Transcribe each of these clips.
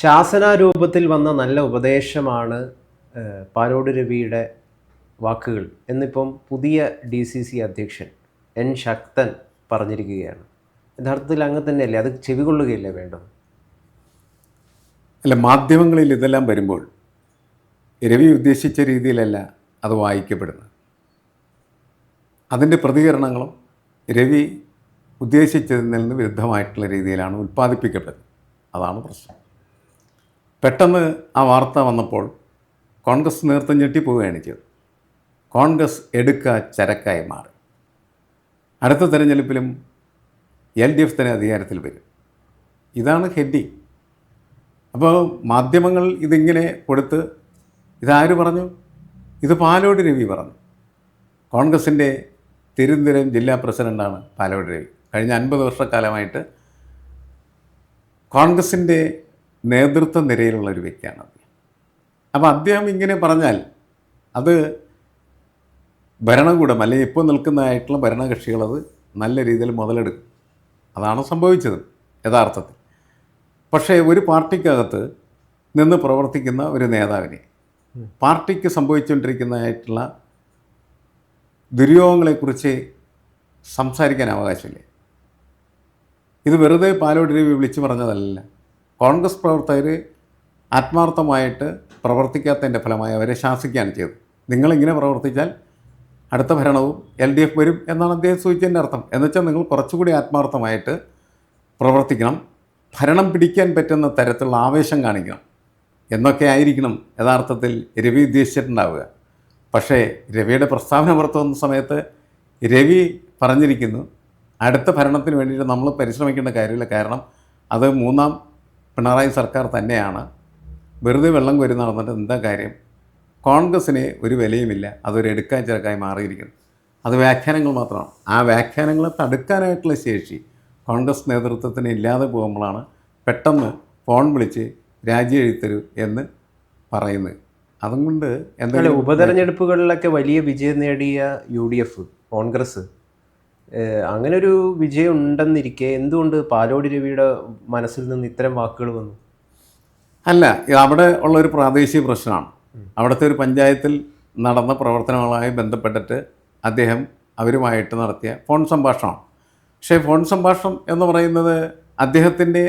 ശാസനാരൂപത്തിൽ വന്ന നല്ല ഉപദേശമാണ് പാലോട് രവിയുടെ വാക്കുകൾ. എന്നിപ്പം പുതിയ ഡി സി സി അധ്യക്ഷൻ എൻ ശക്തൻ പറഞ്ഞിരിക്കുകയാണ്. യഥാർത്ഥത്തിൽ അങ്ങ് തന്നെയല്ലേ? അത് ചെവികൊള്ളുകയല്ലേ വേണ്ടത്? അല്ല മാധ്യമങ്ങളിൽ ഇതെല്ലാം വരുമ്പോൾ രവി ഉദ്ദേശിച്ച രീതിയിലല്ല അത് വായിക്കപ്പെടുന്നത്. അതിന്റെ പ്രതികരണങ്ങളും രവി ഉദ്ദേശിച്ചതിൽ നിന്ന് വിരുദ്ധമായിട്ടുള്ള രീതിയിലാണ് ഉൽപ്പാദിപ്പിക്കപ്പെടുന്നത്. അതാണ് പ്രശ്നം. പെട്ടെന്ന് ആ വാർത്ത വന്നപ്പോൾ കോൺഗ്രസ് നേതൃത്വം ഞെട്ടിപ്പോവുകയാണ് ചെയ്തത്. കോൺഗ്രസ് എടുക്ക ചരക്കായി മാറി. അടുത്ത തെരഞ്ഞെടുപ്പിലും എൽ ഡി എഫ് തന്നെ അധികാരത്തിൽ വരും. ഇതാണ് ഹെഡിങ്. അപ്പോൾ മാധ്യമങ്ങൾ ഇതിങ്ങനെ കൊടുത്ത് ഇതാര് പറഞ്ഞു? ഇത് പാലോട് രവി പറഞ്ഞു. കോൺഗ്രസിന്റെ തിരുവനന്തപുരം ജില്ലാ പ്രസിഡന്റാണ് പാലോട് രവി. കഴിഞ്ഞ അൻപത് വർഷക്കാലമായിട്ട് കോൺഗ്രസിന്റെ നേതൃത്വ നിരയിലുള്ള ഒരു വ്യക്തിയാണ് അദ്ദേഹം അപ്പോൾ അദ്ദേഹം ഇങ്ങനെ പറഞ്ഞാൽ അത് ഭരണകൂടം അല്ലെങ്കിൽ ഇപ്പോൾ നിൽക്കുന്നതായിട്ടുള്ള ഭരണകക്ഷികളത് നല്ല രീതിയിൽ മുതലെടുക്കും. അതാണ് സംഭവിച്ചത് യഥാർത്ഥത്തിൽ. പക്ഷേ ഒരു പാർട്ടിക്കകത്ത് നിന്ന് പ്രവർത്തിക്കുന്ന ഒരു നേതാവിനെ പാർട്ടിക്ക് സംഭവിച്ചുകൊണ്ടിരിക്കുന്നതായിട്ടുള്ള ദുര്യോഗങ്ങളെക്കുറിച്ച് സംസാരിക്കാൻ അവകാശമില്ലേ? ഇത് വെറുതെ പാലോട് രവി വിളിച്ചു പറഞ്ഞതല്ല കോൺഗ്രസ് പ്രവർത്തകർ ആത്മാർത്ഥമായിട്ട് പ്രവർത്തിക്കാത്തതിന്റെ ഫലമായി അവരെ ശാസിക്കുകയാണ് ചെയ്തത്. നിങ്ങളിങ്ങനെ പ്രവർത്തിച്ചാൽ അടുത്ത ഭരണവും എൽ ഡി എഫ് വരും എന്നാണ് അദ്ദേഹം സൂചിച്ചതിന്റെ അർത്ഥം. എന്നുവെച്ചാൽ നിങ്ങൾ കുറച്ചുകൂടി ആത്മാർത്ഥമായിട്ട് പ്രവർത്തിക്കണം. ഭരണം പിടിക്കാൻ പറ്റുന്ന തരത്തിലുള്ള ആവേശം കാണിക്കണം. എന്നൊക്കെ ആയിരിക്കണം യഥാർത്ഥത്തിൽ രവി ഉദ്ദേശിച്ചിട്ടുണ്ടാവുക. പക്ഷേ രവിയുടെ പ്രസ്താവന പുറത്തു വന്ന സമയത്ത് രവി പറഞ്ഞിരിക്കുന്നു അടുത്ത ഭരണത്തിന് വേണ്ടിയിട്ട് നമ്മൾ പരിശ്രമിക്കേണ്ട കാര്യമില്ല. കാരണം അത് മൂന്നാം പിണറായി സർക്കാർ തന്നെയാണ് വെറുതെ വെള്ളം കോരി നടന്നിട്ട് എന്താ കാര്യം? കോൺഗ്രസ്സിന് ഒരു വിലയുമില്ല. അതൊരു എടുക്കാൻ ചിലക്കായി മാറിയിരിക്കുന്നു. അത് വ്യാഖ്യാനങ്ങൾ മാത്രമാണ്. ആ വ്യാഖ്യാനങ്ങളെ തടുക്കാനായിട്ടുള്ള ശേഷി കോൺഗ്രസ് നേതൃത്വത്തിന് ഇല്ലാതെ പോകുമ്പോഴാണ് പെട്ടെന്ന് ഫോൺ വിളിച്ച് രാജി എഴുത്തരൂ എന്ന് പറയുന്നത്. അതുകൊണ്ട് എന്തായാലും ഉപതെരഞ്ഞെടുപ്പുകളിലൊക്കെ വലിയ വിജയം നേടിയ യു ഡി എഫ് കോൺഗ്രസ് അങ്ങനെ ഒരു വിജയം ഉണ്ടെന്നിരിക്കെ എന്തുകൊണ്ട് പാലോടി രവിയുടെ മനസ്സിൽ നിന്ന് ഇത്തരം വാക്കുകൾ വന്നു? അല്ല അവിടെ ഉള്ള ഒരു പ്രാദേശിക പ്രശ്നമാണ്. അവിടുത്തെ ഒരു പഞ്ചായത്തിൽ നടന്ന പ്രവർത്തനങ്ങളുമായി ബന്ധപ്പെട്ടിട്ട് അദ്ദേഹം അവരുമായിട്ട് നടത്തിയ ഫോൺ സംഭാഷണമാണ്. പക്ഷേ ഫോൺ സംഭാഷണം എന്ന് പറയുന്നത് അദ്ദേഹത്തിന്റെ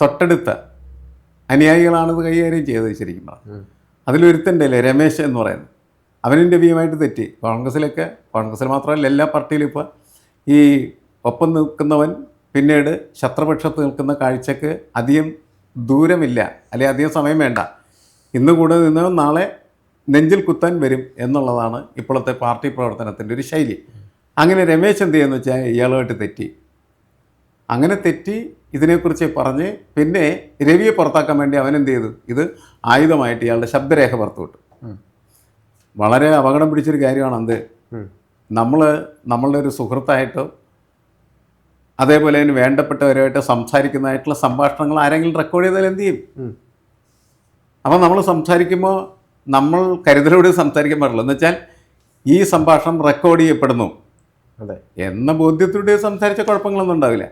തൊട്ടടുത്ത അനുയായികളാണിത് കൈകാര്യം ചെയ്തത് ശരിക്കും അതിലൊരുത്തന്റെ അല്ലേ രമേശ് എന്ന് പറയുന്നത്. അവനും രവിയുമായിട്ട് തെറ്റി. കോൺഗ്രസ്സിലൊക്കെ കോൺഗ്രസ്സിൽ മാത്രമല്ല എല്ലാ പാർട്ടിയിലും ഇപ്പോൾ ഈ ഒപ്പം നിൽക്കുന്നവൻ പിന്നീട് ശത്രുപക്ഷത്ത് നിൽക്കുന്ന കാഴ്ചക്ക് അധികം ദൂരമില്ല അല്ലെങ്കിൽ അധികം സമയം വേണ്ട. ഇന്ന് കൂടെ നിന്നവൻ നാളെ നെഞ്ചിൽ കുത്താൻ വരും എന്നുള്ളതാണ് ഇപ്പോഴത്തെ പാർട്ടി പ്രവർത്തനത്തിന്റെ ഒരു ശൈലി. അങ്ങനെ രമേശ് എന്ത് ചെയ്യുന്നു വെച്ചാൽ ഇയാളുമായിട്ട് തെറ്റി. അങ്ങനെ തെറ്റി ഇതിനെക്കുറിച്ച് പറഞ്ഞ് പിന്നെ രവിയെ പുറത്താക്കാൻ വേണ്ടി അവൻ എന്ത് ചെയ്തു? ഇത് ആയുധമായിട്ട് ഇയാളുടെ ശബ്ദരേഖ പുറത്തു വിട്ടു വളരെ അപകടം പിടിച്ചൊരു കാര്യമാണ് അന്ത് നമ്മൾ നമ്മളുടെ ഒരു സുഹൃത്തായിട്ടോ അതേപോലെ തന്നെ വേണ്ടപ്പെട്ടവരുമായിട്ട് സംസാരിക്കുന്നതായിട്ടുള്ള സംഭാഷണങ്ങൾ ആരെങ്കിലും റെക്കോർഡ് ചെയ്താൽ എന്ത് ചെയ്യും? അപ്പം അപ്പോൾ നമ്മൾ സംസാരിക്കുമ്പോൾ നമ്മൾ കരുതലോട് സംസാരിക്കാൻ പാടില്ല. എന്ന് വെച്ചാൽ ഈ സംഭാഷണം റെക്കോർഡ് ചെയ്യപ്പെടുന്നു. അതെ. എന്ന ബോധ്യത്തോടെ സംസാരിച്ച കുഴപ്പങ്ങളൊന്നും ഉണ്ടാവില്ല.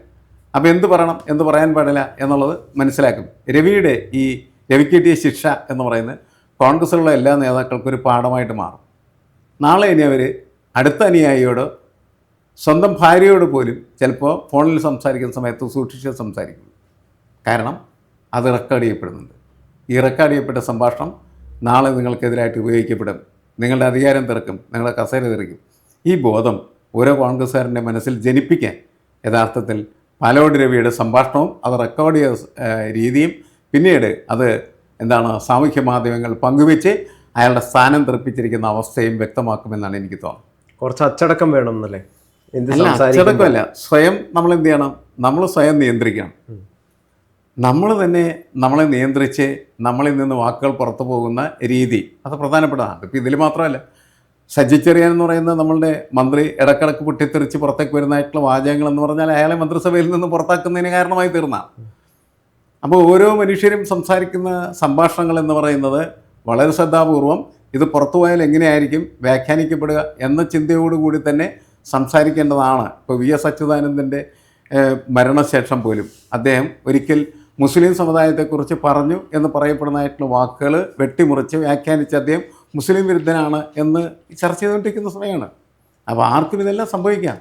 അപ്പോൾ എന്ത് പറയണം എന്ത് പറയാൻ പാടില്ല എന്നുള്ളത് മനസ്സിലാക്കും. രവിയുടെ ഈ രവിക്ക് കിട്ടിയ ശിക്ഷ എന്ന് പറയുന്നത് കോൺഗ്രസ്സിലുള്ള എല്ലാ നേതാക്കൾക്കും ഒരു പാഠമായിട്ട് മാറും. നാളെ ഇനി അവർ അടുത്ത അനുയായിയോട് സ്വന്തം ഭാര്യയോട് പോലും ചിലപ്പോൾ ഫോണിൽ സംസാരിക്കുന്ന സമയത്ത് സൂക്ഷിച്ച് സംസാരിക്കും. കാരണം അത് റെക്കോർഡ് ചെയ്യപ്പെടുന്നുണ്ട്. ഈ റെക്കോർഡ് ചെയ്യപ്പെട്ട സംഭാഷണം നാളെ നിങ്ങൾക്കെതിരായിട്ട് ഉപയോഗിക്കപ്പെടും. നിങ്ങളുടെ അധികാരം തിറക്കും നിങ്ങളുടെ കസേര തിറക്കും ഈ ബോധം ഓരോ കോൺഗ്രസ്സുകാരന്റെ മനസ്സിൽ ജനിപ്പിക്കാൻ യഥാർത്ഥത്തിൽ പാലോട് രവിയുടെ സംഭാഷണവും അത് റെക്കോർഡ് ചെയ്ത രീതിയും പിന്നീട് അത് എന്താണ് സാമൂഹ്യ മാധ്യമങ്ങൾ പങ്കുവെച്ച് അയാളുടെ സ്ഥാനം തെറിപ്പിച്ചിരിക്കുന്ന അവസ്ഥയും വ്യക്തമാക്കുമെന്നാണ് എനിക്ക് തോന്നുന്നത്. കുറച്ച് അച്ചടക്കം വേണം എന്നല്ലേ അല്ല അച്ചടക്കമല്ല. സ്വയം നമ്മൾ എന്ത് ചെയ്യണം? നമ്മൾ സ്വയം നിയന്ത്രിക്കണം. നമ്മൾ തന്നെ നമ്മളെ നിയന്ത്രിച്ച് നമ്മളിൽ നിന്ന് വാക്കുകൾ പുറത്തു പോകുന്ന രീതി അത് പ്രധാനപ്പെട്ടതാണ്. ഇപ്പം ഇതിൽ മാത്രമല്ല. സജ്ജിച്ചെറിയാൻ എന്ന് പറയുന്ന നമ്മളുടെ മന്ത്രി ഇടക്കിടക്ക് പൊട്ടിത്തെറിച്ച് പുറത്തേക്ക് വരുന്നതായിട്ടുള്ള വാചകങ്ങൾ എന്ന് പറഞ്ഞാൽ അയാളെ മന്ത്രിസഭയിൽ നിന്ന് പുറത്താക്കുന്നതിന് കാരണമായി തീർന്ന അപ്പോൾ ഓരോ മനുഷ്യരും സംസാരിക്കുന്ന സംഭാഷണങ്ങൾ എന്ന് പറയുന്നത് വളരെ ശ്രദ്ധാപൂർവം ഇത് പുറത്തുപോയാൽ എങ്ങനെയായിരിക്കും വ്യാഖ്യാനിക്കപ്പെടുക എന്ന ചിന്തയോടുകൂടി തന്നെ സംസാരിക്കേണ്ടതാണ്. ഇപ്പോൾ വി എസ് അച്യുതാനന്ദന്റെ മരണശേഷം പോലും അദ്ദേഹം ഒരിക്കൽ മുസ്ലിം സമുദായത്തെക്കുറിച്ച് പറഞ്ഞു എന്ന് പറയപ്പെടുന്നതായിട്ടുള്ള വാക്കുകൾ വെട്ടിമുറിച്ച് വ്യാഖ്യാനിച്ച് അദ്ദേഹം മുസ്ലിം വിരുദ്ധനാണ് എന്ന് ചർച്ച ചെയ്തുകൊണ്ടിരിക്കുന്ന സമയമാണ്. അപ്പോൾ ആർക്കും ഇതെല്ലാം സംഭവിക്കാം.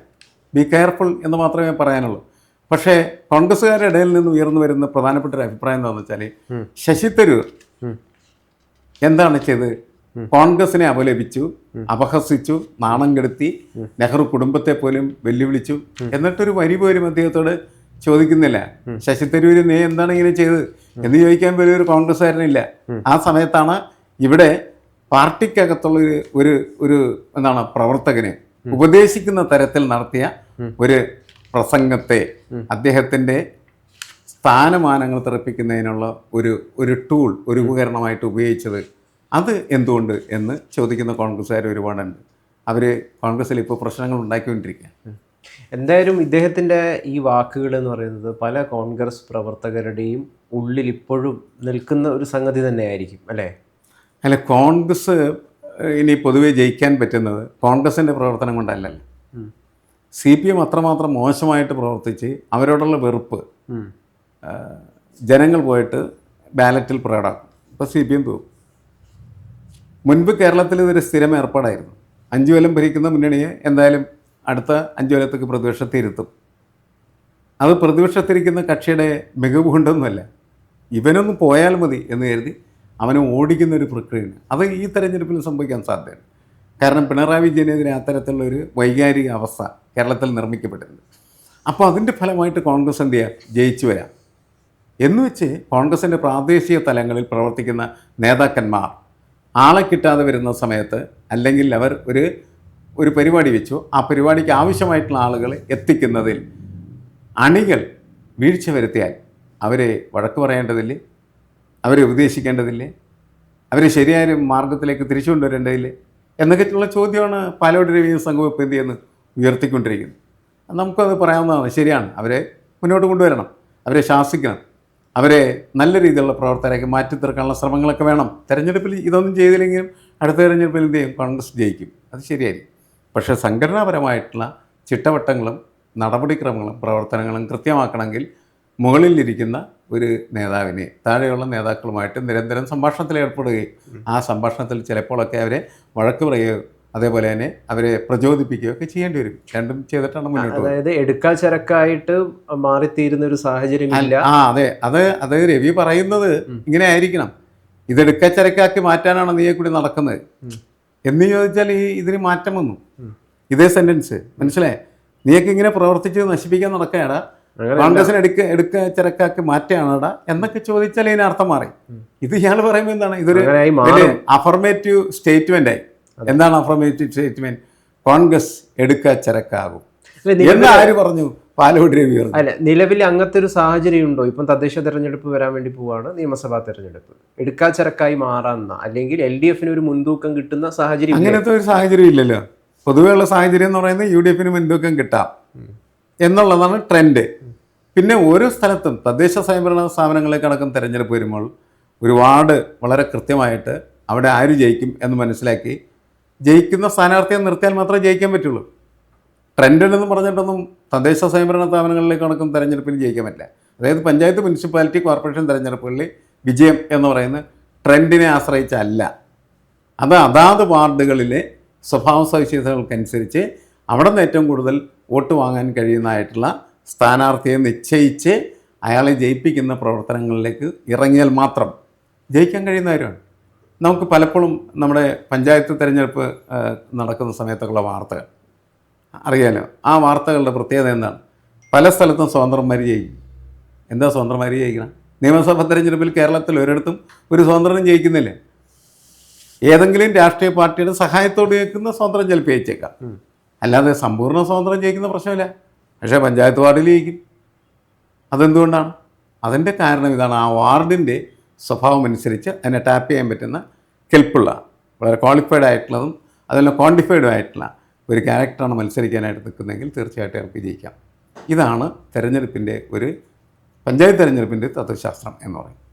ബി കെയർഫുൾ എന്ന് മാത്രമേ പറയാനുള്ളൂ. പക്ഷേ കോൺഗ്രസ്സുകാരുടെ ഇടയിൽ നിന്ന് ഉയർന്നു വരുന്ന പ്രധാനപ്പെട്ട ഒരു അഭിപ്രായം എന്താണെന്ന് വെച്ചാൽ ശശി തരൂർ എന്താണ് ചെയ്തത്? കോൺഗ്രസിനെ അപലപിച്ചു അപഹസിച്ചു നാണം കെടുത്തി നെഹ്റു കുടുംബത്തെ പോലും വെല്ലുവിളിച്ചു എന്നിട്ടൊരു വരി പോലും അദ്ദേഹത്തോട് ചോദിക്കുന്നില്ല. ശശി തരൂര് നീ എന്താണ് ഇങ്ങനെ ചെയ്തത്? എന്ന് ചോദിക്കാൻ പോലും ഒരു കോൺഗ്രസ്സുകാരനില്ല. ആ സമയത്താണ് ഇവിടെ പാർട്ടിക്കകത്തുള്ള ഒരു ഒരു ഒരു എന്താണ് പ്രവർത്തകന് ഉപദേശിക്കുന്ന തരത്തിൽ നടത്തിയ ഒരു പ്രസംഗത്തെ അദ്ദേഹത്തിന്റെ സ്ഥാനമാനങ്ങൾ തെറിപ്പിക്കുന്നതിനുള്ള ഒരു ഒരു ടൂൾ ഒരു ഉപകരണമായിട്ട് ഉപയോഗിച്ചത് അത് എന്തുകൊണ്ട് എന്ന് ചോദിക്കുന്ന കോൺഗ്രസ്സുകാർ ഒരുപാടുണ്ട്. അവർ കോൺഗ്രസ്സിൽ ഇപ്പോൾ പ്രശ്നങ്ങൾ ഉണ്ടാക്കിക്കൊണ്ടിരിക്കുക എന്തായാലും ഇദ്ദേഹത്തിന്റെ ഈ വാക്കുകൾ എന്ന് പറയുന്നത് പല കോൺഗ്രസ് പ്രവർത്തകരുടെയും ഉള്ളിൽ ഇപ്പോഴും നിൽക്കുന്ന ഒരു സംഗതി തന്നെയായിരിക്കും അല്ലേ? അല്ല കോൺഗ്രസ് ഇനി പൊതുവെ ജയിക്കാൻ പറ്റുന്നത് കോൺഗ്രസിന്റെ പ്രവർത്തനം കൊണ്ടല്ലല്ലോ. സി പി എം അത്രമാത്രം മോശമായിട്ട് പ്രവർത്തിച്ച് അവരോടുള്ള വെറുപ്പ് ജനങ്ങൾ പോയിട്ട് ബാലറ്റിൽ പ്രകടാക്കും ഇപ്പോൾ സി പി എം പോകും. മുൻപ് കേരളത്തിൽ ഇതൊരു സ്ഥിരം ഏർപ്പാടായിരുന്നു. അഞ്ചു കൊല്ലം ഭരിക്കുന്ന മുന്നണിയെ എന്തായാലും അടുത്ത അഞ്ചു കൊല്ലത്തേക്ക് പ്രതിപക്ഷത്തിരുത്തും. അത് പ്രതിപക്ഷത്തിരിക്കുന്ന കക്ഷിയുടെ മികവ് കൊണ്ടൊന്നുമല്ല. ഇവനൊന്ന് പോയാൽ മതി എന്ന് കരുതി അവനെ ഓടിക്കുന്ന ഒരു പ്രക്രിയയാണ്. അത് ഈ തെരഞ്ഞെടുപ്പിൽ സംഭവിക്കാൻ സാധ്യതയാണ് കാരണം പിണറായി വിജയനെതിരെ അത്തരത്തിലുള്ളൊരു വൈകാരിക അവസ്ഥ കേരളത്തിൽ നിർമ്മിക്കപ്പെട്ടിട്ടുണ്ട്. അപ്പോൾ അതിന്റെ ഫലമായിട്ട് കോൺഗ്രസ് എന്ത് ചെയ്യാം? ജയിച്ചു വരാം. എന്ന് വെച്ച് കോൺഗ്രസിന്റെ പ്രാദേശിക തലങ്ങളിൽ പ്രവർത്തിക്കുന്ന നേതാക്കന്മാർ ആളെ കിട്ടാതെ വരുന്ന സമയത്ത് അല്ലെങ്കിൽ അവർ ഒരു ഒരു പരിപാടി വെച്ചു. ആ പരിപാടിക്ക് ആവശ്യമായിട്ടുള്ള ആളുകളെ എത്തിക്കുന്നതിൽ അണികൾ വീഴ്ച വരുത്തിയാൽ അവരെ വഴക്ക് പറയേണ്ടതില്ലേ? അവരെ ഉപദേശിക്കേണ്ടതില്ലേ? അവരെ ശരിയായ മാർഗത്തിലേക്ക് തിരിച്ചു കൊണ്ടുവരേണ്ടതില്ലേ? എന്നൊക്കെയുള്ള ചോദ്യമാണ് പാലോട് രവിയും സംഘവും ഇപ്പോൾ എന്ത് ചെയ്യുന്നത് ഉയർത്തിക്കൊണ്ടിരിക്കുന്നത്. നമുക്കത് പറയാവുന്നതാണ് ശരിയാണ്. അവരെ മുന്നോട്ട് കൊണ്ടുവരണം അവരെ ശാസിക്കണം അവരെ നല്ല രീതിയിലുള്ള പ്രവർത്തകരാക്കി മാറ്റി തീർക്കാനുള്ള ശ്രമങ്ങളൊക്കെ വേണം. തെരഞ്ഞെടുപ്പിൽ ഇതൊന്നും ചെയ്തില്ലെങ്കിലും അടുത്ത തെരഞ്ഞെടുപ്പിൽ എന്ത് ചെയ്യും? കോൺഗ്രസ് ജയിക്കും. അത് ശരിയായിരിക്കും. പക്ഷേ സംഘടനാപരമായിട്ടുള്ള ചിട്ടവട്ടങ്ങളും നടപടിക്രമങ്ങളും പ്രവർത്തനങ്ങളും കൃത്യമാക്കണമെങ്കിൽ മുകളിലിരിക്കുന്ന ഒരു നേതാവിനെ താഴെയുള്ള നേതാക്കളുമായിട്ട് നിരന്തരം സംഭാഷണത്തിൽ ഏർപ്പെടുകയും ആ സംഭാഷണത്തിൽ ചിലപ്പോഴൊക്കെ അവരെ വഴക്ക് പറയുകയോ അതേപോലെ തന്നെ അവരെ പ്രചോദിപ്പിക്കുകയോ ഒക്കെ ചെയ്യേണ്ടി വരും. രണ്ടും ചെയ്തിട്ടാണ് മുന്നോട്ട് അതായത് എടുക്കാൽ ചരക്കായിട്ട് മാറിത്തീരുന്ന ഒരു സാഹചര്യമില്ല. ആ അതെ അത് അത് രവി പറയുന്നത് ഇങ്ങനെ ആയിരിക്കണം. ഇത് ഇതെടുക്കച്ചരക്കാക്കി മാറ്റാനാണ് നീയെ കൂടി നടക്കുന്നത്. എന്ന് ചോദിച്ചാൽ ഈ ഇതിന് മാറ്റം വന്നു. ഇതേ സെന്റൻസ് മനസ്സിലായേ? നീയൊക്കെ ഇങ്ങനെ പ്രവർത്തിച്ച് നശിപ്പിക്കാൻ നടക്കുകയാടാ. കോൺഗ്രസിന് എടുക്ക എടുക്ക ചിരക്കാക്കി മാറ്റുകയാണടാ എന്നൊക്കെ ചോദിച്ചാൽ ഇതിന് അർത്ഥം മാറി. ഇത് ഇയാൾ പറയുമ്പോൾ എന്താണ്? ഇതൊരു അഫർമേറ്റീവ് സ്റ്റേറ്റ്മെന്റ് ആയി. എന്താണ് അഫർമേറ്റീവ് സ്റ്റേറ്റ്മെന്റ് കോൺഗ്രസ് എടുക്ക ചിരക്കാകും അല്ല, നിലവിൽ- എന്ന് ആര് പറഞ്ഞു? പാലോട് രവി അല്ല നിലവിൽ അങ്ങനത്തെ ഒരു സാഹചര്യം ഉണ്ടോ ഇപ്പം തദ്ദേശ തെരഞ്ഞെടുപ്പ് വരാൻ വേണ്ടി പോവാണ് നിയമസഭാ തെരഞ്ഞെടുപ്പ്. എടുക്കാ ചരക്കായി മാറാന്ന അല്ലെങ്കിൽ എൽ ഡി എഫിന് ഒരു മുൻതൂക്കം കിട്ടുന്ന സാഹചര്യം? അങ്ങനത്തെ ഒരു സാഹചര്യം ഇല്ലല്ലോ. പൊതുവെയുള്ള സാഹചര്യം എന്ന് പറയുന്നത് യു ഡി എഫിന് മുൻതൂക്കം കിട്ടാം. എന്നുള്ളതാണ് ട്രെൻഡ്. പിന്നെ ഓരോ സ്ഥലത്തും തദ്ദേശ സ്വയംഭരണ സ്ഥാപനങ്ങളിലേക്ക് അടക്കം തിരഞ്ഞെടുപ്പ് വരുമ്പോൾ ഒരുപാട് വളരെ കൃത്യമായിട്ട് അവിടെ ആര് ജയിക്കും എന്ന് മനസ്സിലാക്കി ജയിക്കുന്ന സ്ഥാനാർത്ഥിയെ നിർത്തിയാൽ മാത്രമേ ജയിക്കാൻ പറ്റുള്ളൂ. ട്രെൻഡിലെന്ന് പറഞ്ഞിട്ടൊന്നും തദ്ദേശ സ്വയംഭരണ സ്ഥാപനങ്ങളിലേക്ക് അടക്കം തിരഞ്ഞെടുപ്പിന് ജയിക്കാൻ പറ്റില്ല അതായത് പഞ്ചായത്ത് മുനിസിപ്പാലിറ്റി കോർപ്പറേഷൻ തിരഞ്ഞെടുപ്പുകളിൽ വിജയം എന്ന് പറയുന്ന ട്രെൻഡിനെ ആശ്രയിച്ചല്ല. അത് അതാത് വാർഡുകളിലെ സ്വഭാവ സവിശേഷതകൾക്കനുസരിച്ച് അവിടെ നിന്ന് ഏറ്റവും കൂടുതൽ വോട്ട് വാങ്ങാൻ കഴിയുന്നതായിട്ടുള്ള സ്ഥാനാർത്ഥിയെ നിശ്ചയിച്ച് അയാളെ ജയിപ്പിക്കുന്ന പ്രവർത്തനങ്ങളിലേക്ക് ഇറങ്ങിയാൽ മാത്രം ജയിക്കാൻ കഴിയുന്ന കാര്യമാണ്. നമുക്ക് പലപ്പോഴും നമ്മുടെ പഞ്ചായത്ത് തിരഞ്ഞെടുപ്പ് നടക്കുന്ന സമയത്തൊക്കെയുള്ള വാർത്തകൾ. അറിയാലോ ആ വാർത്തകളുടെ പ്രത്യേകത എന്താണ്? പല സ്ഥലത്തും സ്വതന്ത്രന്മാർ ജയിക്കും. എന്താ സ്വതന്ത്രന്മാർ ജയിക്കണം? നിയമസഭാ തെരഞ്ഞെടുപ്പിൽ കേരളത്തിൽ ഒരിടത്തും ഒരു സ്വതന്ത്രനും ജയിക്കുന്നില്ല. ഏതെങ്കിലും രാഷ്ട്രീയ പാർട്ടിയുടെ സഹായത്തോട് ജയിക്കുന്ന സ്വതന്ത്രം ചിലപ്പോൾ ജയിച്ചേക്കാം. അല്ലാതെ സമ്പൂർണ സ്വാതന്ത്ര്യം ജയിക്കുന്ന പ്രശ്നമില്ല. പക്ഷേ പഞ്ചായത്ത് വാർഡിൽ ജയിക്കും. അതെന്തുകൊണ്ടാണ്? അതിന്റെ കാരണം ഇതാണ്. ആ വാർഡിന്റെ സ്വഭാവം അനുസരിച്ച് അതിനെ ടാപ്പ് ചെയ്യാൻ പറ്റുന്ന കെൽപ്പുള്ള വളരെ ക്വാളിഫൈഡ് ആയിട്ടുള്ളതും അതെല്ലാം ക്വാണ്ടിഫൈഡും ആയിട്ടുള്ള ഒരു ക്യാരക്ടറാണ് മത്സരിക്കാനായിട്ട് നിൽക്കുന്നതെങ്കിൽ തീർച്ചയായിട്ടും അവർക്ക് ജയിക്കാം. ഇതാണ് തെരഞ്ഞെടുപ്പിന്റെ ഒരു പഞ്ചായത്ത് തെരഞ്ഞെടുപ്പിന്റെ തത്വശാസ്ത്രം എന്ന് പറയും